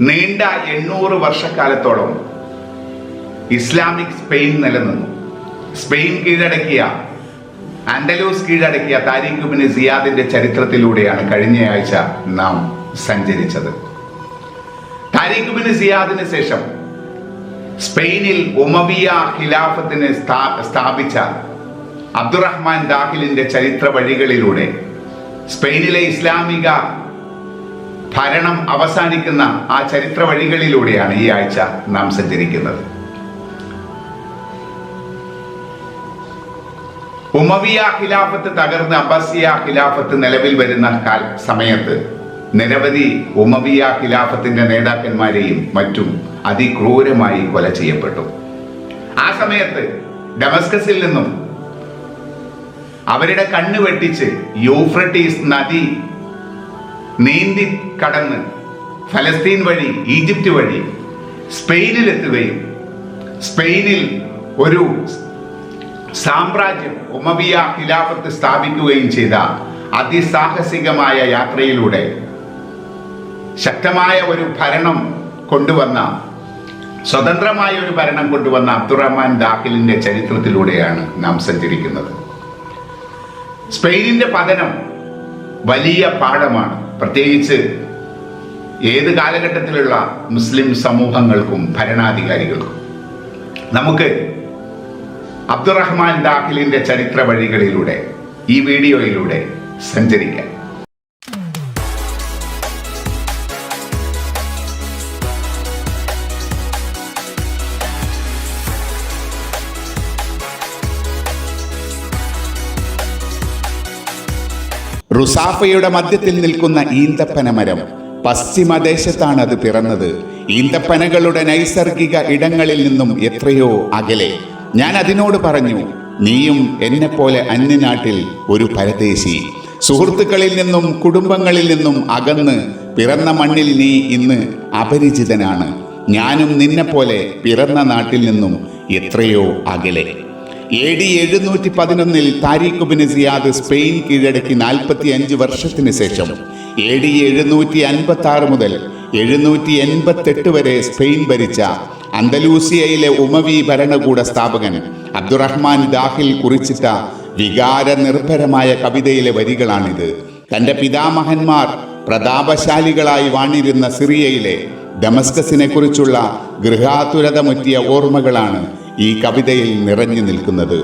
നീണ്ട എണ്ണൂറ് വർഷക്കാലത്തോളം ഇസ്ലാമിക് സ്പെയിൻ നിലനിന്നു. സ്പെയിൻ കീഴടക്കിയ ആൻഡലൂസ് കീഴടക്കിയ താരിഖുബിന് സിയാദിന്റെ ചരിത്രത്തിലൂടെയാണ് കഴിഞ്ഞയാഴ്ച നാം സഞ്ചരിച്ചത്. താരിഖുബിന് സിയാദിന് ശേഷം സ്പെയിനിൽ ഉമവിയ ഖിലാഫത്തിന് സ്ഥാപിച്ച അബ്ദുറഹ്മാൻ ദാഹിലിന്റെ ചരിത്ര വഴികളിലൂടെ സ്പെയിനിലെ ഇസ്ലാമിക ഭരണം അവസാനിക്കുന്ന ആ ചരിത്ര വഴികളിലൂടെയാണ് ഈ ആഴ്ച നാം സഞ്ചരിക്കുന്നത്. ഉമവിയ ഖിലാഫത്ത് തകർന്ന് അബ്ബാസിയ ഖിലാഫത്ത് നിലവിൽ വരുന്ന കാൽ സമയത്ത് നിരവധി ഉമവിയ ഖിലാഫത്തിന്റെ നേതാക്കന്മാരെയും മറ്റും അതിക്രൂരമായി കൊല ചെയ്യപ്പെട്ടു. ആ സമയത്ത് ഡമസ്കസിൽ നിന്നും അവരുടെ കണ്ണ് വെട്ടിച്ച് യൂഫ്രട്ടീസ് നദി നീന്തി കടന്ന് ഫലസ്തീൻ വഴി ഈജിപ്റ്റ് വഴി സ്പെയിനിലെത്തുകയും സ്പെയിനിൽ ഒരു സാമ്രാജ്യം ഉമവിയ ഖിലാഫത്ത് സ്ഥാപിക്കുകയും ചെയ്ത അതിസാഹസികമായ യാത്രയിലൂടെ ശക്തമായ ഒരു ഭരണം കൊണ്ടുവന്ന സ്വതന്ത്രമായ ഒരു ഭരണം കൊണ്ടുവന്ന അബ്ദുറഹ്മാൻ ദാഖിലിന്റെ ചരിത്രത്തിലൂടെയാണ് നാം സഞ്ചരിക്കുന്നത്. സ്പെയിനിന്റെ പതനം വലിയ പാഠമാണ്. പ്രത്യേകിച്ച് ഏത് കാലഘട്ടത്തിലുള്ള മുസ്ലിം സമൂഹങ്ങൾക്കും ഭരണാധികാരികൾക്കും. നമുക്ക് അബ്ദുറഹ്മാൻ ദാഖിലിന്റെ ചരിത്ര വഴികളിലൂടെ ഈ വീഡിയോയിലൂടെ സഞ്ചരിക്കാം. റുസാഫയുടെ മധ്യത്തിൽ നിൽക്കുന്ന ഈന്തപ്പന മരം പശ്ചിമദേശത്താണ് അത് പിറന്നത്. ഈന്തപ്പനകളുടെ നൈസർഗിക ഇടങ്ങളിൽ നിന്നും എത്രയോ അകലെ. ഞാൻ അതിനോട് പറഞ്ഞു നീയും എന്നെപ്പോലെ അന്യനാട്ടിൽ ഒരു പരദേശി. സുഹൃത്തുക്കളിൽ നിന്നും കുടുംബങ്ങളിൽ നിന്നും അകന്ന് പിറന്ന മണ്ണിൽ നീ ഇന്ന് അപരിചിതനാണ്. ഞാനും നിന്നെപ്പോലെ പിറന്ന നാട്ടിൽ നിന്നും എത്രയോ അകലെ. എ ഡി എഴുന്നൂറ്റി പതിനൊന്നിൽ താരിഖ് ബിൻ സ്പെയിൻ കീഴടക്കി നാൽപ്പത്തി അഞ്ച് വർഷത്തിന് ശേഷം. എ ഡി എഴുന്നൂറ്റി അൻപത്തി ആറ് മുതൽ എഴുന്നൂറ്റി എൺപത്തെട്ട് വരെ സ്പെയിൻ ഭരിച്ച അന്തലൂസിയയിലെ ഉമവി ഭരണകൂട സ്ഥാപകൻ അബ്ദുറഹ്മാൻ ദാഹിൽ കുറിച്ചിട്ട വികാര നിർഭരമായ കവിതയിലെ വരികളാണിത്. തന്റെ പിതാമഹന്മാർ പ്രതാപശാലികളായി വാണിരുന്ന സിറിയയിലെ ഡമസ്കസിനെ കുറിച്ചുള്ള ഗൃഹാതുരതമുറ്റിയ ഓർമ്മകളാണ് ഈ കവിതയിൽ നിറഞ്ഞു നിൽക്കുന്നത്.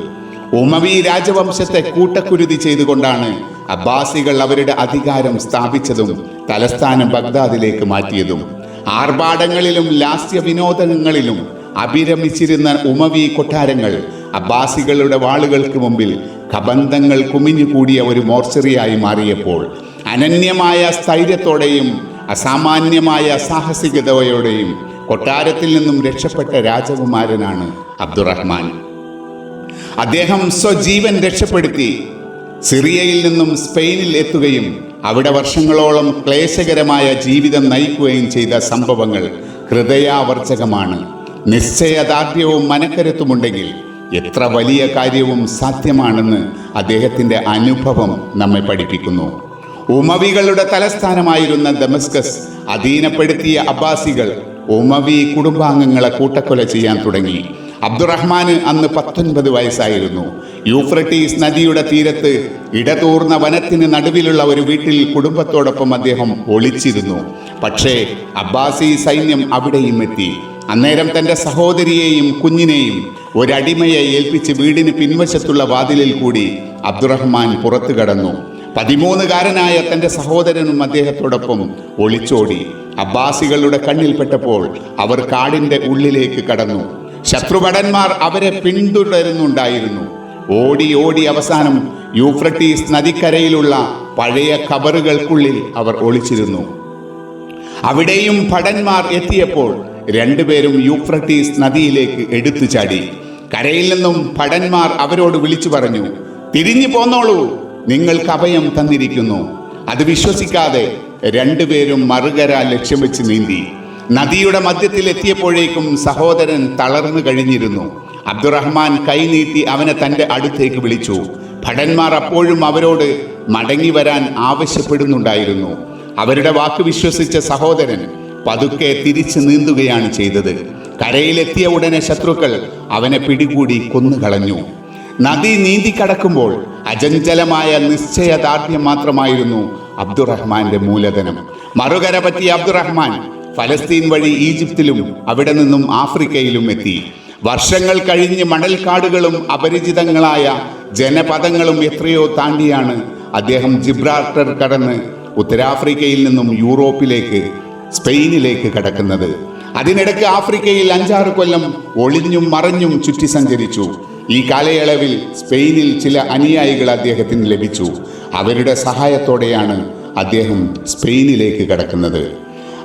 ഉമവി രാജവംശത്തെ കൂട്ടക്കുരുതി ചെയ്തുകൊണ്ടാണ് അബ്ബാസികൾ അവരുടെ അധികാരം സ്ഥാപിച്ചതും തലസ്ഥാനം ബഗ്ദാദിലേക്ക് മാറ്റിയതും. ആർഭാടങ്ങളിലും ലാസ്യ വിനോദങ്ങളിലും അഭിരമിച്ചിരുന്ന ഉമവി കൊട്ടാരങ്ങൾ അബ്ബാസികളുടെ വാളുകൾക്ക് മുമ്പിൽ കബന്ധങ്ങൾ കുമിഞ്ഞുകൂടിയ ഒരു മോർച്ചറിയായി മാറിയപ്പോൾ അനന്യമായ സ്ഥൈര്യത്തോടെയും അസാമാന്യമായ സാഹസികതയോടെയും കൊട്ടാരത്തിൽ നിന്നും രക്ഷപ്പെട്ട രാജകുമാരനാണ് അബ്ദുറഹ്മാൻ. അദ്ദേഹം സ്വജീവൻ രക്ഷപ്പെടുത്തി സിറിയയിൽ നിന്നും സ്പെയിനിൽ എത്തുകയും അവിടെ വർഷങ്ങളോളം ക്ലേശകരമായ ജീവിതം നയിക്കുകയും ചെയ്ത സംഭവങ്ങൾ ഹൃദയാവർജകമാണ്. നിശ്ചയദാർഢ്യവും മനക്കരുത്തുമുണ്ടെങ്കിൽ എത്ര വലിയ കാര്യവും സാധ്യമാണെന്ന് അദ്ദേഹത്തിന്റെ അനുഭവം നമ്മെ പഠിപ്പിക്കുന്നു. ഉമവികളുടെ തലസ്ഥാനമായിരുന്ന ദമസ്കസ് അധീനപ്പെടുത്തിയ അബ്ബാസികൾ ഉമവി കുടുംബാംഗങ്ങളെ കൂട്ടക്കൊല ചെയ്യാൻ തുടങ്ങി. അബ്ദുറഹ്മാന് അന്ന് പത്തൊൻപത് വയസ്സായിരുന്നു. യൂഫ്രട്ടീസ് നദിയുടെ തീരത്ത് ഇടതൂർന്ന വനത്തിന് നടുവിലുള്ള ഒരു വീട്ടിൽ കുടുംബത്തോടൊപ്പം അദ്ദേഹം ഒളിച്ചിരുന്നു. പക്ഷേ അബ്ബാസി സൈന്യം അവിടെയും എത്തി. അന്നേരം തന്റെ സഹോദരിയെയും കുഞ്ഞിനെയും ഒരടിമയെ ഏൽപ്പിച്ച് വീടിന് പിൻവശത്തുള്ള വാതിലിൽ കൂടി അബ്ദുറഹ്മാൻ പുറത്തു കടന്നു. പതിമൂന്നുകാരനായ തന്റെ സഹോദരനും അദ്ദേഹത്തോടൊപ്പം ഒളിച്ചോടി. അബ്ബാസികളുടെ കണ്ണിൽപ്പെട്ടപ്പോൾ അവർ കാടിന്റെ ഉള്ളിലേക്ക് കടന്നു. ശത്രുഭടന്മാർ അവരെ പിന്തുടരുന്നുണ്ടായിരുന്നു. ഓടി ഓടി അവസാനം യൂഫ്രട്ടീസ് നദിക്കരയിലുള്ള പഴയ കബറുകൾക്കുള്ളിൽ അവർ ഒളിച്ചിരുന്നു. അവിടെയും ഭടന്മാർ എത്തിയപ്പോൾ രണ്ടുപേരും യൂഫ്രട്ടീസ് നദിയിലേക്ക് എടുത്തു ചാടി കരയിൽ നിന്നും ഭടന്മാർ അവരോട് വിളിച്ചു പറഞ്ഞു തിരിഞ്ഞു പോന്നോളൂ. നിങ്ങൾക്ക് അഭയം തന്നിരിക്കുന്നു. അത് വിശ്വസിക്കാതെ രണ്ടുപേരും മറുകര ലക്ഷ്യം വെച്ച് നീന്തി. നദിയുടെ മധ്യത്തിൽ എത്തിയപ്പോഴേക്കും സഹോദരൻ തളർന്നു കഴിഞ്ഞിരുന്നു. അബ്ദുറഹ്മാൻ കൈനീട്ടി അവനെ തന്റെ അടുത്തേക്ക് വിളിച്ചു. ഭടന്മാർ അപ്പോഴും അവരോട് മടങ്ങി വരാൻ ആവശ്യപ്പെടുന്നുണ്ടായിരുന്നു. അവരുടെ വാക്ക് വിശ്വസിച്ച സഹോദരൻ പതുക്കെ തിരിച്ചു നീന്തുകയാണ് ചെയ്തത്. കരയിലെത്തിയ ഉടനെ ശത്രുക്കൾ അവനെ പിടികൂടി കൊന്നുകളഞ്ഞു. നദി നീന്തി കടക്കുമ്പോൾ അചഞ്ചലമായ നിശ്ചയദാർഢ്യം മാത്രമായിരുന്നു അബ്ദുറഹ്മാന്റെ മൂലധനം. മറുകര പറ്റിയ അബ്ദുറഹ്മാൻ ഫലസ്തീൻ വഴി ഈജിപ്തിലും അവിടെ നിന്നും ആഫ്രിക്കയിലും എത്തി. വർഷങ്ങൾ കഴിഞ്ഞ് മണൽക്കാടുകളും അപരിചിതങ്ങളായ ജനപദങ്ങളും എത്രയോ താണ്ടിയാണ് അദ്ദേഹം ജിബ്രാൾട്ടർ കടന്ന് ഉത്തരാഫ്രിക്കയിൽ നിന്നും യൂറോപ്പിലേക്ക് സ്പെയിനിലേക്ക് കടക്കുന്നത്. അതിനിടയ്ക്ക് ആഫ്രിക്കയിൽ അഞ്ചാറ് കൊല്ലം ഒളിഞ്ഞും മറഞ്ഞും ചുറ്റി സഞ്ചരിച്ചു ഈ കാലയളവിൽ സ്പെയിനിൽ ചില അനുയായികൾ അദ്ദേഹത്തിന് ലഭിച്ചു. അവരുടെ സഹായത്തോടെയാണ് അദ്ദേഹം സ്പെയിനിലേക്ക് കടക്കുന്നത്.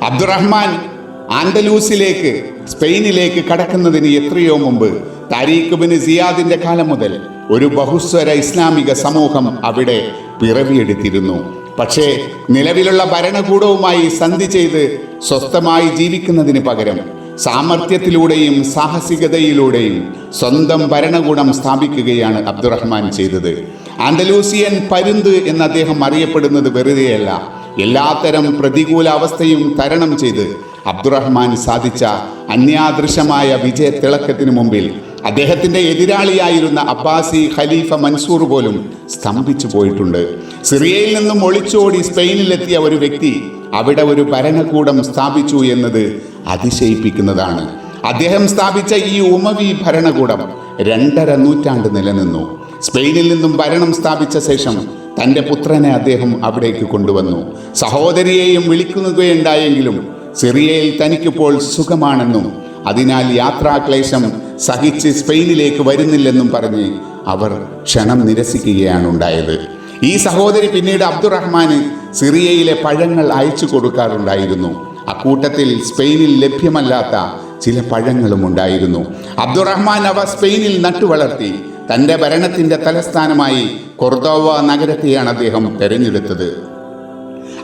അബ്ദുറഹ്മാൻ ആൻഡലൂസിലേക്ക് സ്പെയിനിലേക്ക് കടക്കുന്നതിന് എത്രയോ മുമ്പ് താരീഖ് ബിൻ സിയാദിന്റെ കാലം മുതൽ ഒരു ബഹുസ്വര ഇസ്ലാമിക സമൂഹം അവിടെ പിറവിയെടുത്തിരുന്നു. പക്ഷേ നിലവിലുള്ള ഭരണകൂടവുമായി സന്ധി ചെയ്ത് സ്വസ്ഥമായി ജീവിക്കുന്നതിന് പകരം സാമർഥ്യത്തിലൂടെയും സാഹസികതയിലൂടെയും സ്വന്തം ഭരണകൂടം സ്ഥാപിക്കുകയാണ് അബ്ദുറഹ്മാൻ ചെയ്തത്. ആൻഡലൂസിയൻ പരുന്ത് എന്ന് അദ്ദേഹം അറിയപ്പെടുന്നത് വെറുതെയല്ല. എല്ലാത്തരം പ്രതികൂല അവസ്ഥയും തരണം ചെയ്ത് അബ്ദുറഹ്മാൻ സാധിച്ച അന്യാദൃശമായ വിജയ തിളക്കത്തിനു മുമ്പിൽ അദ്ദേഹത്തിന്റെ എതിരാളിയായിരുന്ന അബ്ബാസി ഖലീഫ മൻസൂർ പോലും സ്തംഭിച്ചു പോയിട്ടുണ്ട്. സിറിയയിൽ നിന്നും ഒളിച്ചോടി സ്പെയിനിലെത്തിയ ഒരു വ്യക്തി അവിടെ ഒരു ഭരണകൂടം സ്ഥാപിച്ചു എന്നത് അതിശയിപ്പിക്കുന്നതാണ്. അദ്ദേഹം സ്ഥാപിച്ച ഈ ഉമവി ഭരണകൂടം രണ്ടര നൂറ്റാണ്ട് നിലനിന്നു. സ്പെയിനിൽ നിന്നും ഭരണം സ്ഥാപിച്ച ശേഷം തന്റെ പുത്രനെ അദ്ദേഹം അവിടേക്ക് കൊണ്ടുവന്നു. സഹോദരിയെയും വിളിക്കുകയുണ്ടായെങ്കിലും സിറിയയിൽ തനിക്കിപ്പോൾ സുഖമാണെന്നും അതിനാൽ യാത്രാക്ലേശം സഹിച്ച് സ്പെയിനിലേക്ക് വരുന്നില്ലെന്നും പറഞ്ഞ് അവർ ക്ഷണം നിരസിക്കുകയാണ് ഉണ്ടായത് ഈ സഹോദരി പിന്നീട് അബ്ദുറഹ്മാന് സിറിയയിലെ പഴങ്ങൾ അയച്ചു കൊടുക്കാറുണ്ടായിരുന്നു. അക്കൂട്ടത്തിൽ സ്പെയിനിൽ ലഭ്യമല്ലാത്ത ചില പഴങ്ങളും ഉണ്ടായിരുന്നു. അബ്ദുറഹ്മാൻ അവ സ്പെയിനിൽ നട്ടുവളർത്തി. തന്റെ ഭരണത്തിന്റെ തലസ്ഥാനമായി കൊർദോവ നഗരത്തെയാണ് അദ്ദേഹം തെരഞ്ഞെടുത്തത്.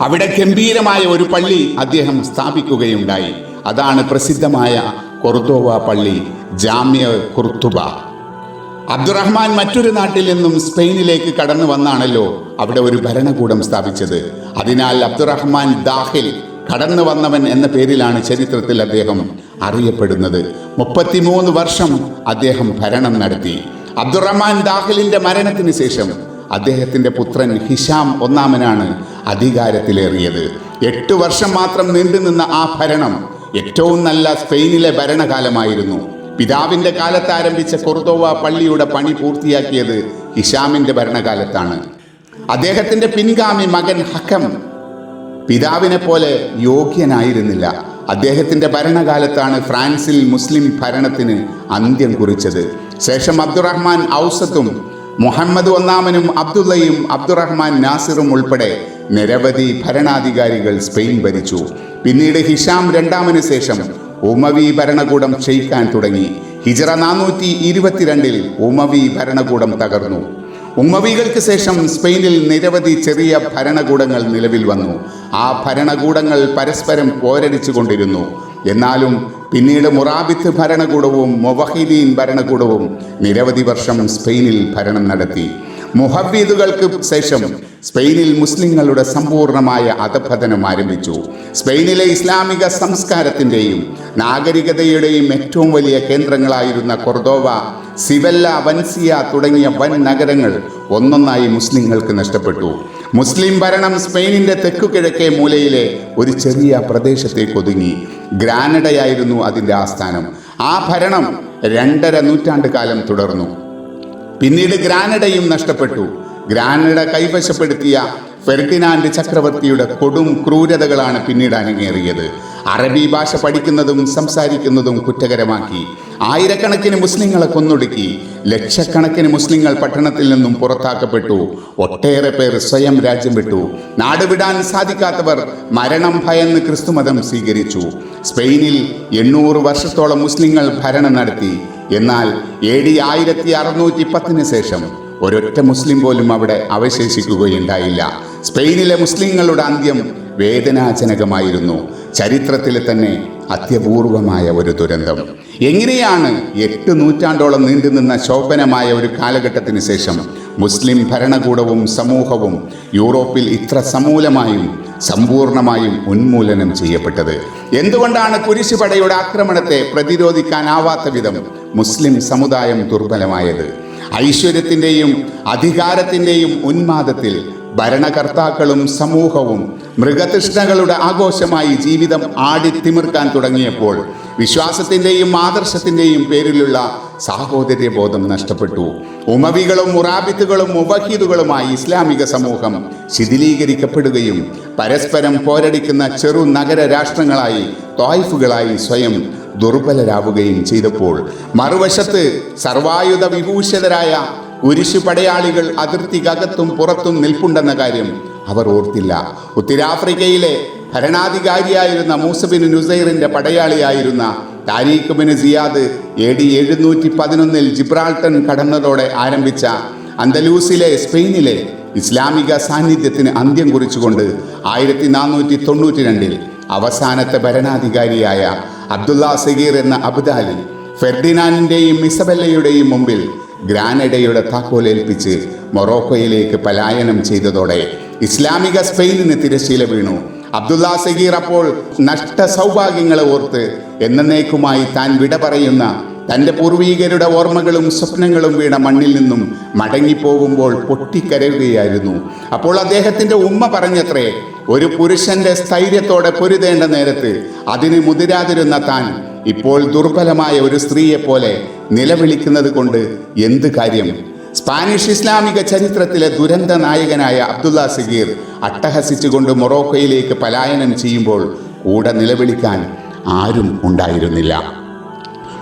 അവിടെ ഗംഭീരമായ ഒരു പള്ളി അദ്ദേഹം സ്ഥാപിക്കുകയുണ്ടായി. അതാണ് പ്രസിദ്ധമായ കൊർദോവ പള്ളി ജാമ്യ കുർത്തുബ. അബ്ദുറഹ്മാൻ മറ്റൊരു നാട്ടിൽ നിന്നും സ്പെയിനിലേക്ക് കടന്നു വന്നാണല്ലോ അവിടെ ഒരു ഭരണകൂടം സ്ഥാപിച്ചത്. അതിനാൽ അബ്ദുറഹ്മാൻ ദാഹിൽ കടന്നു വന്നവൻ എന്ന പേരിലാണ് ചരിത്രത്തിൽ അദ്ദേഹം അറിയപ്പെടുന്നത്. മുപ്പത്തിമൂന്ന് വർഷം അദ്ദേഹം ഭരണം നടത്തി. അബ്ദുറഹ്മാൻ ദാഹിലിന്റെ മരണത്തിന് ശേഷം അദ്ദേഹത്തിന്റെ പുത്രൻ ഹിഷാം ഒന്നാമനാണ് അധികാരത്തിലേറിയത്. എട്ട് വർഷം മാത്രം നീണ്ടുനിന്ന ആ ഭരണം ഏറ്റവും നല്ല സ്പെയിനിലെ ഭരണകാലമായിരുന്നു. പിതാവിന്റെ കാലത്ത് ആരംഭിച്ച കൊർദോവ പള്ളിയുടെ പണി പൂർത്തിയാക്കിയത് ഹിഷാമിന്റെ ഭരണകാലത്താണ്. അദ്ദേഹത്തിന്റെ പിൻഗാമി മകൻ ഹക്കം പിതാവിനെ പോലെ യോഗ്യനായിരുന്നില്ല. അദ്ദേഹത്തിന്റെ ഭരണകാലത്താണ് ഫ്രാൻസിൽ മുസ്ലിം ഭരണത്തിന് അന്ത്യം കുറിച്ചത്. ശേഷം അബ്ദുറഹ്മാൻ ഔസത്തും മുഹമ്മദ് ഒന്നാമനും അബ്ദുള്ളയും അബ്ദുറഹ്മാൻ നാസിറും ഉൾപ്പെടെ നിരവധി ഭരണാധികാരികൾ സ്പെയിൻ ഭരിച്ചു. പിന്നീട് ഹിഷാം രണ്ടാമന് ശേഷം ഉമവി ഭരണകൂടം ക്ഷയിക്കാൻ തുടങ്ങി. ഹിജറ നാനൂറ്റി ഇരുപത്തിരണ്ടിൽ ഉമവി ഭരണകൂടം തകർന്നു. ഉമ്മവികൾക്ക് ശേഷം സ്പെയിനിൽ നിരവധി ചെറിയ ഭരണകൂടങ്ങൾ നിലവിൽ വന്നു. ആ ഭരണകൂടങ്ങൾ പരസ്പരം പോരടിച്ചു കൊണ്ടിരുന്നു എന്നാലും പിന്നീട് മുറാബിത്ത് ഭരണകൂടവും മൊവഹിദീൻ ഭരണകൂടവും നിരവധി വർഷം സ്പെയിനിൽ ഭരണം നടത്തി. മുഹബീദുകൾക്ക് ശേഷം സ്പെയിനിൽ മുസ്ലിങ്ങളുടെ സമ്പൂർണമായ അധപതനം ആരംഭിച്ചു. സ്പെയിനിലെ ഇസ്ലാമിക സംസ്കാരത്തിന്റെയും നാഗരികതയുടെയും ഏറ്റവും വലിയ കേന്ദ്രങ്ങളായിരുന്ന കൊർദോവ സിവല്ല വൻസിയ തുടങ്ങിയ വൻ നഗരങ്ങൾ ഒന്നൊന്നായി മുസ്ലിങ്ങൾക്ക് നഷ്ടപ്പെട്ടു. മുസ്ലിം ഭരണം സ്പെയിനിന്റെ തെക്കുകിഴക്കേ മൂലയിലെ ഒരു ചെറിയ പ്രദേശത്തേക്ക് ഒതുങ്ങി. ഗ്രാനഡയായിരുന്നു അതിന്റെ ആസ്ഥാനം. ആ ഭരണം രണ്ടര നൂറ്റാണ്ട് കാലം തുടർന്നു. പിന്നീട് ഗ്രാനഡയും നഷ്ടപ്പെട്ടു. ഗ്രാനഡ കൈവശപ്പെടുത്തിയ ഫെർഡിനാൻഡ് ചക്രവർത്തിയുടെ കൊടും ക്രൂരതകളാണ് പിന്നീട് അരങ്ങേറിയത്. അറബി ഭാഷ പഠിക്കുന്നതും സംസാരിക്കുന്നതും കുറ്റകരമാക്കി. ആയിരക്കണക്കിന് മുസ്ലിങ്ങളെ കൊന്നൊടുക്കി. ലക്ഷക്കണക്കിന് മുസ്ലിങ്ങൾ പട്ടണത്തിൽ നിന്നും പുറത്താക്കപ്പെട്ടു. ഒട്ടേറെ പേർ സ്വയം രാജ്യം വിട്ടു. നാടുവിടാൻ സാധിക്കാത്തവർ മരണം ഭയന്ന് ക്രിസ്തുമതം സ്വീകരിച്ചു. സ്പെയിനിൽ എണ്ണൂറ് വർഷത്തോളം മുസ്ലിങ്ങൾ ഭരണം നടത്തി. എന്നാൽ എ ഡി ആയിരത്തി അറുന്നൂറ്റി പത്തിന് ശേഷം ഒരൊറ്റ മുസ്ലിം പോലും അവിടെ അവശേഷിക്കുകയുണ്ടായില്ല. സ്പെയിനിലെ മുസ്ലിങ്ങളുടെ അന്ത്യം വേദനാജനകമായിരുന്നു. ചരിത്രത്തിലെ തന്നെ അത്യപൂർവമായ ഒരു ദുരന്തം. എങ്ങനെയാണ് എട്ട് നൂറ്റാണ്ടോളം നീണ്ടുനിന്ന ശോഭനമായ ഒരു കാലഘട്ടത്തിന് ശേഷം മുസ്ലിം ഭരണകൂടവും സമൂഹവും യൂറോപ്പിൽ ഇത്ര സമൂലമായും സമ്പൂർണമായും ഉന്മൂലനം ചെയ്യപ്പെട്ടത്? എന്തുകൊണ്ടാണ് കുരിശുപടയുടെ ആക്രമണത്തെ പ്രതിരോധിക്കാനാവാത്ത വിധം മുസ്ലിം സമുദായം ദുർബലമായത്? ഐശ്വര്യത്തിന്റെയും അധികാരത്തിന്റെയും ഉന്മാദത്തിൽ ഭരണകർത്താക്കളും സമൂഹവും മൃഗതൃഷ്ണകളുടെ ആഘോഷമായി ജീവിതം ആടിത്തിമിർക്കാൻ തുടങ്ങിയപ്പോൾ വിശ്വാസത്തിന്റെയും ആദർശത്തിന്റെയും പേരിലുള്ള സാഹോദര്യബോധം നഷ്ടപ്പെട്ടു. ഉമവികളും മുറാബിത്തുകളും മുബഹീദുകളുമായി ഇസ്ലാമിക സമൂഹം ശിഥിലീകരിക്കപ്പെടുകയും പരസ്പരം പോരടിക്കുന്ന ചെറു നഗര രാഷ്ട്രങ്ങളായി തോയ്ഫുകളായി സ്വയം ദുർബലരാവുകയും ചെയ്തപ്പോൾ മറുവശത്ത് സർവായുധ വിഭൂഷിതരായ ഉരിശു പടയാളികൾ അതിർത്തിക്കകത്തും പുറത്തും നിൽപ്പുണ്ടെന്ന കാര്യം അവർ ഓർത്തില്ല. ഉത്തരാഫ്രിക്കയിലെ ഭരണാധികാരിയായിരുന്ന മൂസബിൻ നുസൈറിന്റെ പടയാളിയായിരുന്ന Tariq bin Ziyad A D എഴുന്നൂറ്റി പതിനൊന്നിൽ ജിബ്രാൾട്ടൺ കടന്നതോടെ ആരംഭിച്ച അന്തലൂസിലെ സ്പെയിനിലെ ഇസ്ലാമിക സാന്നിധ്യത്തിന് അന്ത്യം കുറിച്ചുകൊണ്ട് ആയിരത്തി നാനൂറ്റി തൊണ്ണൂറ്റി രണ്ടിൽ അവസാനത്തെ ഭരണാധികാരിയായ അബ്ദുള്ള സഗീർ എന്ന അബ്ദാലി ഫെർഡിനാൻഡിന്റെയും ഇസബല്ലയുടെയും മുമ്പിൽ ഗ്രാനഡയുടെ താക്കോലേൽപ്പിച്ച് മൊറോക്കോയിലേക്ക് പലായനം ചെയ്തതോടെ ഇസ്ലാമിക സ്പെയിനിന് തിരശ്ശീല വീണു. അബ്ദുള്ള സഗീർ അപ്പോൾ നഷ്ട സൗഭാഗ്യങ്ങളെ ഓർത്ത് എന്നേക്കുമായി താൻ വിട പറയുന്ന തന്റെ പൂർവീകരുടെ ഓർമ്മകളും സ്വപ്നങ്ങളും വീണ മണ്ണിൽ നിന്നും മടങ്ങിപ്പോകുമ്പോൾ പൊട്ടിക്കരയുകയായിരുന്നു. അപ്പോൾ അദ്ദേഹത്തിന്റെ ഉമ്മ പറഞ്ഞത്രേ ഒരു പുരുഷന്റെ സ്ഥൈര്യത്തോടെ പൊരുതേണ്ട നേരത്ത് അതിന് മുതിരാതിരുന്ന താൻ ഇപ്പോൾ ദുർബലമായ ഒരു സ്ത്രീയെപ്പോലെ നിലവിളിക്കുന്നത് കൊണ്ട് എന്ത് കാര്യം? സ്പാനിഷ് ഇസ്ലാമിക ചരിത്രത്തിലെ ദുരന്ത നായകനായ അബ്ദുല്ല സഗീർ അട്ടഹസിച്ചുകൊണ്ട് മൊറോക്കോയിലേക്ക് പലായനം ചെയ്യുമ്പോൾ കൂടെ നിലവിളിക്കാൻ ആരും ഉണ്ടായിരുന്നില്ല.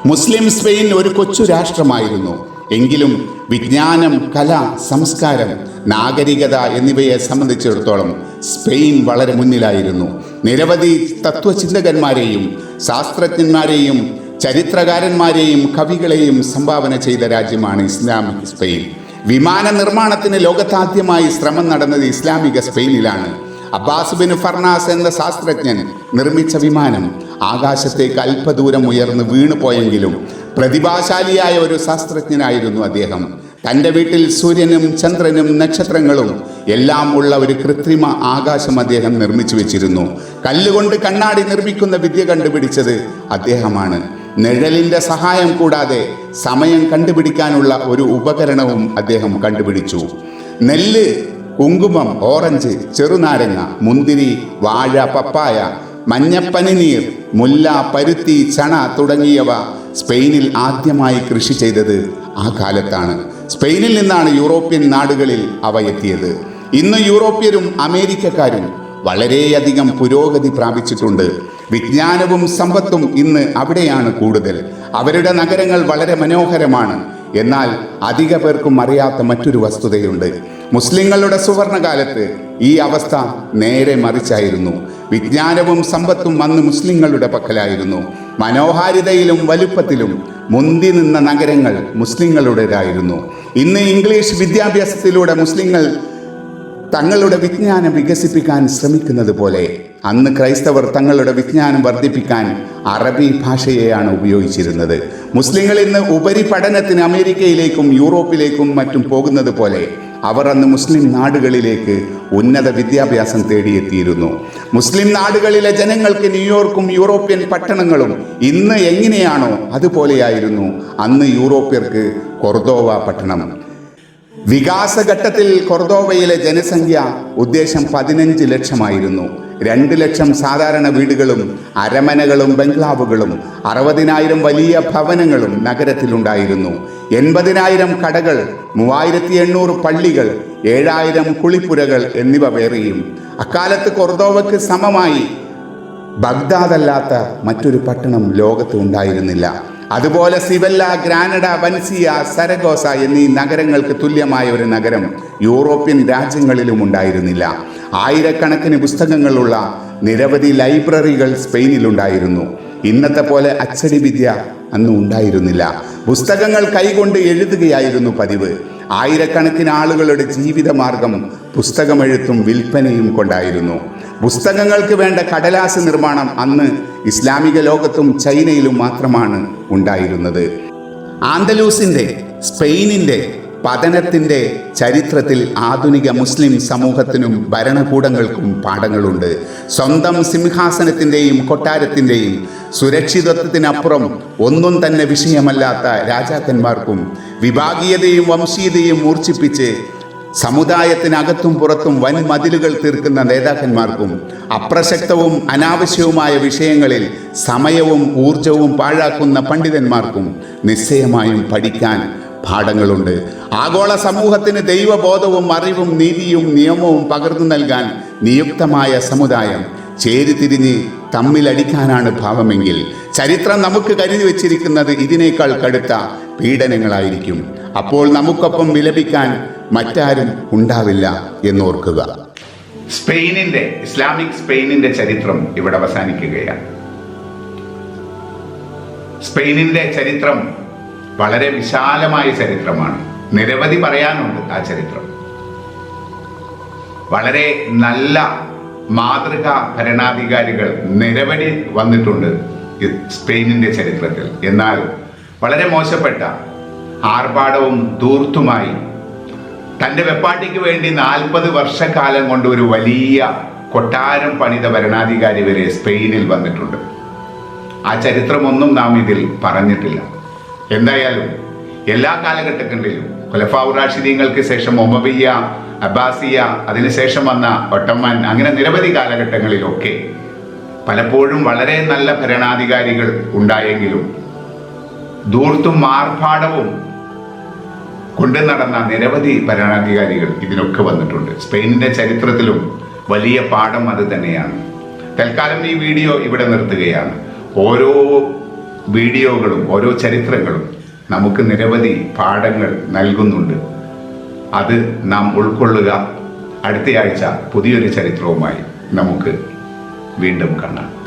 മുസ്ലിം സ്പെയിൻ ഒരു കൊച്ചു രാഷ്ട്രമായിരുന്നു. എങ്കിലും വിജ്ഞാനം കല സംസ്കാരം നാഗരികത എന്നിവയെ സംബന്ധിച്ചിടത്തോളം സ്പെയിൻ വളരെ മുന്നിലായിരുന്നു. നിരവധി തത്വചിന്തകന്മാരെയും ശാസ്ത്രജ്ഞന്മാരെയും ചരിത്രകാരന്മാരെയും കവികളെയും സംഭാവന ചെയ്ത രാജ്യമാണ് ഇസ്ലാമിക് സ്പെയിൻ. വിമാന നിർമ്മാണത്തിന് ലോകത്താദ്യമായി ശ്രമം നടന്നത് ഇസ്ലാമിക സ്പെയിനിലാണ്. അബ്ബാസ് ബിൻ ഫർണാസ് എന്ന ശാസ്ത്രജ്ഞൻ നിർമ്മിച്ച വിമാനം ആകാശത്തേക്ക് അല്പദൂരം ഉയർന്ന് വീണുപോയെങ്കിലും പ്രതിഭാശാലിയായ ഒരു ശാസ്ത്രജ്ഞനായിരുന്നു അദ്ദേഹം. തന്റെ വീട്ടിൽ സൂര്യനും ചന്ദ്രനും നക്ഷത്രങ്ങളും എല്ലാം ഉള്ള ഒരു കൃത്രിമ ആകാശം അദ്ദേഹം നിർമ്മിച്ചു വെച്ചിരുന്നു. കല്ലുകൊണ്ട് കണ്ണാടി നിർമ്മിക്കുന്ന വിദ്യ കണ്ടുപിടിച്ചത് അദ്ദേഹമാണ്. നിഴലിന്റെ സഹായം കൂടാതെ സമയം കണ്ടുപിടിക്കാനുള്ള ഒരു ഉപകരണവും അദ്ദേഹം കണ്ടുപിടിച്ചു. നെല്ല് കുങ്കുമം ഓറഞ്ച് ചെറുനാരങ്ങ മുന്തിരി വാഴ പപ്പായ മഞ്ഞപ്പനിനീർ മുല്ല പരുത്തി ചണ തുടങ്ങിയവ സ്പെയിനിൽ ആദ്യമായി കൃഷി ചെയ്തത് ആ കാലത്താണ്. സ്പെയിനിൽ നിന്നാണ് യൂറോപ്യൻ നാടുകളിൽ അവ എത്തിയത്. ഇന്ന് യൂറോപ്യരും അമേരിക്കക്കാരും വളരെയധികം പുരോഗതി പ്രാപിച്ചിട്ടുണ്ട്. വിജ്ഞാനവും സമ്പത്തും ഇന്ന് അവിടെയാണ് കൂടുതൽ. അവരുടെ നഗരങ്ങൾ വളരെ മനോഹരമാണ്. എന്നാൽ അധിക പേർക്കും അറിയാത്ത മറ്റൊരു വസ്തുതയുണ്ട്. മുസ്ലിങ്ങളുടെ സുവർണകാലത്ത് ഈ അവസ്ഥ നേരെ മറിച്ചായിരുന്നു. വിജ്ഞാനവും സമ്പത്തും അന്ന് മുസ്ലിങ്ങളുടെ പക്കലായിരുന്നു. മനോഹാരിതയിലും വലുപ്പത്തിലും മുന്തി നിന്ന നഗരങ്ങൾ മുസ്ലിങ്ങളുടേതായിരുന്നു. ഇന്ന് ഇംഗ്ലീഷ് വിദ്യാഭ്യാസത്തിലൂടെ മുസ്ലിങ്ങൾ തങ്ങളുടെ വിജ്ഞാനം വികസിപ്പിക്കാൻ ശ്രമിക്കുന്നത് പോലെ അന്ന് ക്രൈസ്തവർ തങ്ങളുടെ വിജ്ഞാനം വർദ്ധിപ്പിക്കാൻ അറബി ഭാഷയെയാണ് ഉപയോഗിച്ചിരുന്നത്. മുസ്ലിങ്ങൾ ഇന്ന് ഉപരിപഠനത്തിന് അമേരിക്കയിലേക്കും യൂറോപ്പിലേക്കും മറ്റും പോകുന്നത് പോലെ അവർ അന്ന് മുസ്ലിം നാടുകളിലേക്ക് ഉന്നത വിദ്യാഭ്യാസം തേടിയെത്തിയിരുന്നു. മുസ്ലിം നാടുകളിലെ ജനങ്ങൾക്ക് ന്യൂയോർക്കും യൂറോപ്യൻ പട്ടണങ്ങളും ഇന്ന് എങ്ങനെയാണോ അതുപോലെയായിരുന്നു അന്ന് യൂറോപ്യർക്ക് കൊർദോവ പട്ടണം. വികാസഘട്ടത്തിൽ കൊർദോവയിലെ ജനസംഖ്യ ഉദ്ദേശം പതിനഞ്ച് ലക്ഷമായിരുന്നു. രണ്ട് ലക്ഷം സാധാരണ വീടുകളും അരമനകളും ബംഗ്ലാവുകളും അറുപതിനായിരം വലിയ ഭവനങ്ങളും നഗരത്തിലുണ്ടായിരുന്നു. എൺപതിനായിരം കടകൾ മൂവായിരത്തി എണ്ണൂറ് പള്ളികൾ ഏഴായിരം കുളിപ്പുരകൾ എന്നിവ വേറെയും. അക്കാലത്ത് കൊർദോവയ്ക്ക് സമമായി ബഗ്ദാദല്ലാത്ത മറ്റൊരു പട്ടണം ലോകത്ത് ഉണ്ടായിരുന്നില്ല. അതുപോലെ സിവല്ല ഗ്രാനഡ വൻസിയ സരഗോസ എന്നീ നഗരങ്ങൾക്ക് തുല്യമായ ഒരു നഗരം യൂറോപ്യൻ രാജ്യങ്ങളിലും ഉണ്ടായിരുന്നില്ല. ആയിരക്കണക്കിന് പുസ്തകങ്ങളുള്ള നിരവധി ലൈബ്രറികൾ സ്പെയിനിലുണ്ടായിരുന്നു ഇന്നത്തെ പോലെ അച്ചടി വിദ്യ അന്ന് ഉണ്ടായിരുന്നില്ല. പുസ്തകങ്ങൾ കൈകൊണ്ട് എഴുതുകയായിരുന്നു പതിവ്. ആയിരക്കണക്കിന് ആളുകളുടെ ജീവിതമാർഗം പുസ്തകമെഴുത്തും വിൽപ്പനയും കൊണ്ടായിരുന്നു. പുസ്തകങ്ങൾക്ക് വേണ്ട കടലാസ് നിർമ്മാണം അന്ന് ഇസ്ലാമിക ലോകത്തും ചൈനയിലും മാത്രമാണ് ഉണ്ടായിരുന്നത്. ആന്തലൂസിന്റെ സ്പെയിനിന്റെ പതനത്തിന്റെ ചരിത്രത്തിൽ ആധുനിക മുസ്ലിം സമൂഹത്തിനും ഭരണകൂടങ്ങൾക്കും പാഠങ്ങളുണ്ട്. സ്വന്തം സിംഹാസനത്തിന്റെയും കൊട്ടാരത്തിന്റെയും സുരക്ഷിതത്വത്തിനപ്പുറം ഒന്നും തന്നെ വിഷയമല്ലാത്ത രാജാക്കന്മാർക്കും വിഭാഗീയതയും വംശീയതയും മൂർച്ഛിപ്പിച്ച് സമുദായത്തിനകത്തും പുറത്തും വൻ മതിലുകൾ തീർക്കുന്ന നേതാക്കന്മാർക്കും അപ്രസക്തവും അനാവശ്യവുമായ വിഷയങ്ങളിൽ സമയവും ഊർജവും പാഴാക്കുന്ന പണ്ഡിതന്മാർക്കും നിശ്ചയമായും പഠിക്കാൻ പാഠങ്ങളുണ്ട്. ആഗോള സമൂഹത്തിന് ദൈവബോധവും അറിവും നീതിയും നിയമവും പകർന്നു നൽകാൻ നിയുക്തമായ സമുദായം ചേരിതിരിഞ്ഞ് തമ്മിലടിക്കാനാണ് ഭാവമെങ്കിൽ ചരിത്രം നമുക്ക് കരുതി വച്ചിരിക്കുന്നത് ഇതിനേക്കാൾ കടുത്ത പീഡനങ്ങളായിരിക്കും. അപ്പോൾ നമുക്കൊപ്പം വിലപിക്കാൻ മറ്റാരും ഉണ്ടാവില്ല എന്നോർക്കുക. സ്പെയിനിന്റെ ഇസ്ലാമിക് സ്പെയിനിന്റെ ചരിത്രം ഇവിടെ അവസാനിക്കുകയാണ്. സ്പെയിനിന്റെ ചരിത്രം വളരെ വിശാലമായ ചരിത്രമാണ്. നിരവധി പറയാനുണ്ട് ആ ചരിത്രം. വളരെ നല്ല മാതൃക ഭരണാധികാരികൾ നിരവധി വന്നിട്ടുണ്ട് സ്പെയിനിന്റെ ചരിത്രത്തിൽ. എന്നാൽ വളരെ മോശപ്പെട്ട ആർഭാടവും ധൂർത്തുമായി. തന്റെ വെപ്പാട്ടിക്ക് വേണ്ടി നാൽപ്പത് വർഷക്കാലം കൊണ്ട് ഒരു വലിയ കൊട്ടാരം പണിത ഭരണാധികാരി വരെ സ്പെയിനിൽ വന്നിട്ടുണ്ട്. ആ ചരിത്രമൊന്നും നാം ഇതിൽ പറഞ്ഞിട്ടില്ല. എന്തായാലും എല്ലാ കാലഘട്ടങ്ങളിലും ഖുലഫാവ് റാഷിദീങ്ങൾക്ക് ശേഷം ഒമബിയ അബ്ബാസിയ അതിനുശേഷം വന്ന ഒട്ടമ്മൻ അങ്ങനെ നിരവധി കാലഘട്ടങ്ങളിലൊക്കെ പലപ്പോഴും വളരെ നല്ല ഭരണാധികാരികൾ ഉണ്ടായെങ്കിലും ധൂർത്തും ആർഭാടവും കൊണ്ടു നടന്ന നിരവധി ഭരണാധികാരികൾ ഇതിനൊക്കെ വന്നിട്ടുണ്ട്. സ്പെയിനിന്റെ ചരിത്രത്തിലും വലിയ പാഠം അത് തന്നെയാണ്. തൽക്കാലം ഈ വീഡിയോ ഇവിടെ നിർത്തുകയാണ്. ഓരോ വീഡിയോകളും ഓരോ ചരിത്രങ്ങളും നമുക്ക് നിരവധി പാഠങ്ങൾ നൽകുന്നുണ്ട്. അത് നാം ഉൾക്കൊള്ളുക. അടുത്തയാഴ്ച പുതിയൊരു ചരിത്രവുമായി നമുക്ക് വീണ്ടും കാണാം.